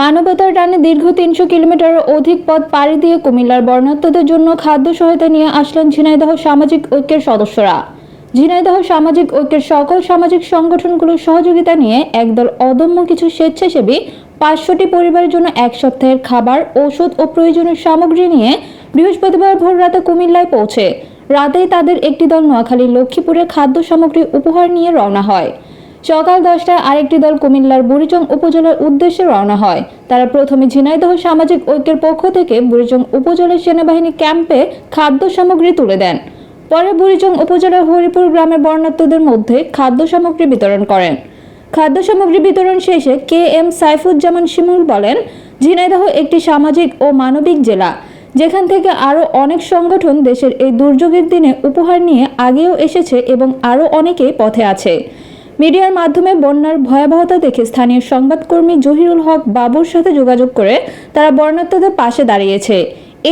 মানবতার টানে দীর্ঘ তিনশো কিলোমিটার অধিক পথ পাড়ি দিয়ে কুমিল্লার বর্ণাঢ্যদের জন্য খাদ্য সহায়তা নিয়ে আসলেন ঝিনাইদহ সামাজিক ঐক্যের সদস্যরা। ঝিনাইদহ সামাজিক ঐক্যের সকল সামাজিক সংগঠনগুলোর সহযোগিতা নিয়ে একদল অদম্য কিছু স্বেচ্ছাসেবী পাঁচশোটি পরিবারের জন্য এক সপ্তাহের খাবার, ঔষধ ও প্রয়োজনীয় সামগ্রী নিয়ে বৃহস্পতিবার ভোর রাতে কুমিল্লায় পৌঁছে। রাতেই তাদের একটি দল নোয়াখালীর লক্ষ্মীপুরে খাদ্য সামগ্রী উপহার নিয়ে রওনা হয়। সকাল দশটায় আরেকটি দল কুমিল্লার বুড়িচং উপজেলার উদ্দেশ্যে রওনা হয়। তারা প্রথমে ঝিনাইদহ সামাজিক ঐক্যের পক্ষ থেকে বুড়িচং উপজেলার সেনাবাহিনী ক্যাম্পে খাদ্য সামগ্রী তুলে দেন। পরে বুড়িচং উপজেলার হরিপুর গ্রামের বর্ণাঢ্যদের মধ্যে খাদ্য সামগ্রী বিতরণ করেন। খাদ্য সামগ্রী বিতরণ শেষে কে এম সাইফুজ্জামান শিমুল বলেন, ঝিনাইদহ একটি সামাজিক ও মানবিক জেলা, যেখান থেকে আরও অনেক সংগঠন দেশের এই দুর্যোগের দিনে উপহার নিয়ে আগেও এসেছে এবং আরও অনেকেই পথে আছে। মিডিয়ার মাধ্যমে বন্যার ভয়াবহতা দেখে স্থানীয় সংবাদকর্মী জহিরুল হক বাবুর সাথে যোগাযোগ করে তারা বর্ণার্থদের পাশে দাঁড়িয়েছে।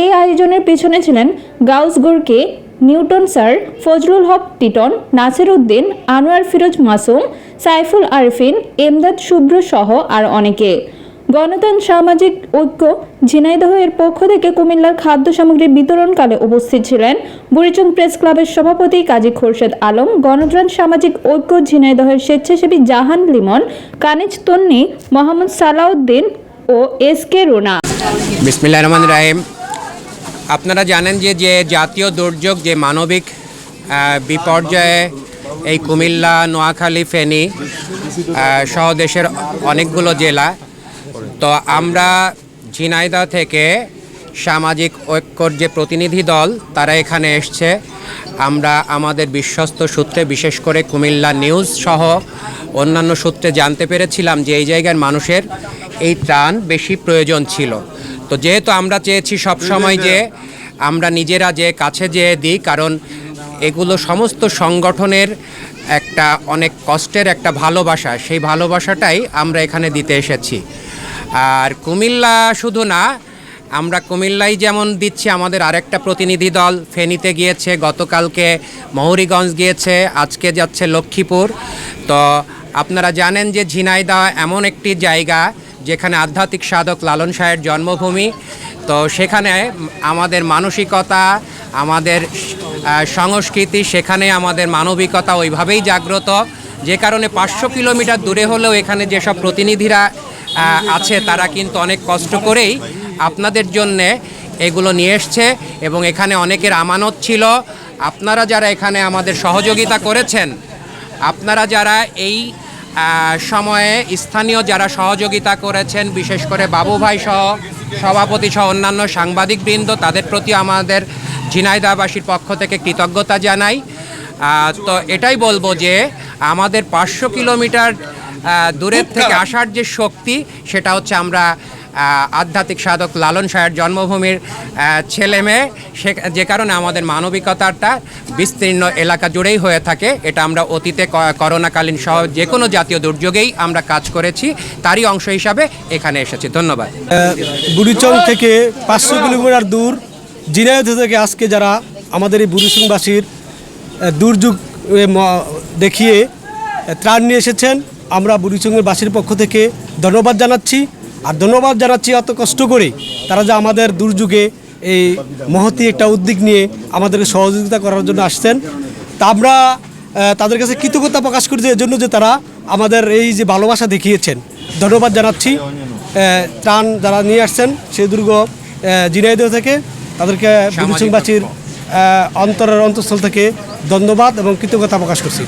এই আয়োজনের পিছনে ছিলেন গাউস গুরকে নিউটন স্যার ফজলুল হক টিটন, নাসির উদ্দিন, আনোয়ার ফিরোজ মাসুম, সাইফুল আরফিন, এমদাদ শুভ্র সহ আর অনেকে। গণতন্ত্র, সামাজিক ঐক্য ঝিনাইদহ এর পক্ষ থেকে কুমিল্লার খাদ্য সামগ্রী বিতরণকালে উপস্থিত ছিলেন বুড়িচং প্রেস ক্লাবের সভাপতি কাজী খোরশেদ আলম গণত্রাণ সামাজিক ঐক্য, ঝিনাইদহের স্বেচ্ছাসেবী জাহান লিমন, কানিজ তন্নি, মোহাম্মদ সালাউদ্দিন ও এস কে রুনা। বিসমিল্লা রহমান রাহিম। আপনারা জানেন যে যে জাতীয় দুর্যোগ, যে মানবিক বিপর্যয়ে এই কুমিল্লা, নোয়াখালী, ফেনী সহ দেশের অনেকগুলো জেলা তো আমরা ঝিনাইদহ থেকে সামাজিক ঐক্যর যে প্রতিনিধি দল, তারা এখানে এসছে। আমরা আমাদের বিশ্বস্ত সূত্রে, বিশেষ করে কুমিল্লা নিউজ সহ অন্যান্য সূত্রে জানতে পেরেছিলাম যে এই জায়গার মানুষের এই ত্রাণ বেশি প্রয়োজন ছিল। তো যেহেতু আমরা চেয়েছি সব সময় যে আমরা নিজেরা যে কাছে যেয়ে দিই, কারণ এগুলো সমস্ত সংগঠনের একটা অনেক কষ্টের একটা ভালোবাসা, সেই ভালোবাসাটাই আমরা এখানে দিতে এসেছি। আর কুমিল্লা শুধু না, আমরা কুমিল্লায় যেমন দিচ্ছি, আমাদের আরেকটা প্রতিনিধি দল ফেনীতে গিয়েছে, গতকালকে মৌরিগঞ্জ গিয়েছে, আজকে যাচ্ছে লক্ষ্মীপুর। তো আপনারা জানেন যে ঝিনাইদা এমন একটি জায়গা যেখানে আধ্যাত্মিক সাধক লালন শাহের জন্মভূমি। তো সেখানে আমাদের মানসিকতা, আমাদের সংস্কৃতি, সেখানে আমাদের মানবিকতা ওইভাবেই জাগ্রত। যে কারণে পাঁচশো কিলোমিটার দূরে হলেও এখানে যেসব প্রতিনিধিরা আছে, তারা কিন্তু অনেক কষ্ট করেই আপনাদের জন্যে এগুলো নিয়ে এসছে এবং এখানে অনেকের আমানত ছিল। আপনারা যারা এখানে আমাদের সহযোগিতা করেছেন, আপনারা যারা এই সময়ে স্থানীয় যারা সহযোগিতা করেছেন, বিশেষ করে বাবু ভাই সহ, সভাপতি সহ অন্যান্য সাংবাদিকবৃন্দ, তাদের প্রতি আমাদের ঝিনাইদাবাসীর পক্ষ থেকে কৃতজ্ঞতা জানাই। তো এটাই বলব যে, আমাদের পাঁচশো কিলোমিটার দূরের থেকে আসার যে শক্তি সেটা হচ্ছে আমরা আধ্যাত্মিক সাধক লালন শাহের জন্মভূমির ছেলে মেয়ে। সে যে কারণে আমাদের মানবিকতাটা বিস্তীর্ণ এলাকা জুড়েই হয়ে থাকে। এটা আমরা অতীতে করোনাকালীন সহ যে কোনো জাতীয় দুর্যোগেই আমরা কাজ করেছি। তারই অংশ হিসাবে এখানে এসেছি। ধন্যবাদ। বুড়িচং থেকে পাঁচশো কিলোমিটার দূর জিনাইদহ থেকে আজকে যারা আমাদের এই বুড়িচংবাসীর দুর্যোগ ম- দেখিয়ে ত্রাণ নিয়ে এসেছেন আমরা বুড়িচংয়ের বাসীর পক্ষ থেকে ধন্যবাদ জানাচ্ছি। আর ধন্যবাদ জানাচ্ছি এত কষ্ট করে তারা যে আমাদের দুর্যোগে এই মহতি একটা উদ্যোগ নিয়ে আমাদেরকে সহযোগিতা করার জন্য আসছেন। তা আমরা তাদের কাছে কৃতজ্ঞতা প্রকাশ করছি জন্য যে তারা আমাদের এই যে ভালোবাসা দেখিয়েছেন। ধন্যবাদ জানাচ্ছি। ত্রাণ যারা নিয়ে আসছেন সেই দুর্গ আহ, ঝিনাইদহ থেকে তাদেরকে আহ, অন্তরের অন্তঃস্থল থেকে ধন্যবাদ এবং কৃতজ্ঞতা প্রকাশ করছি।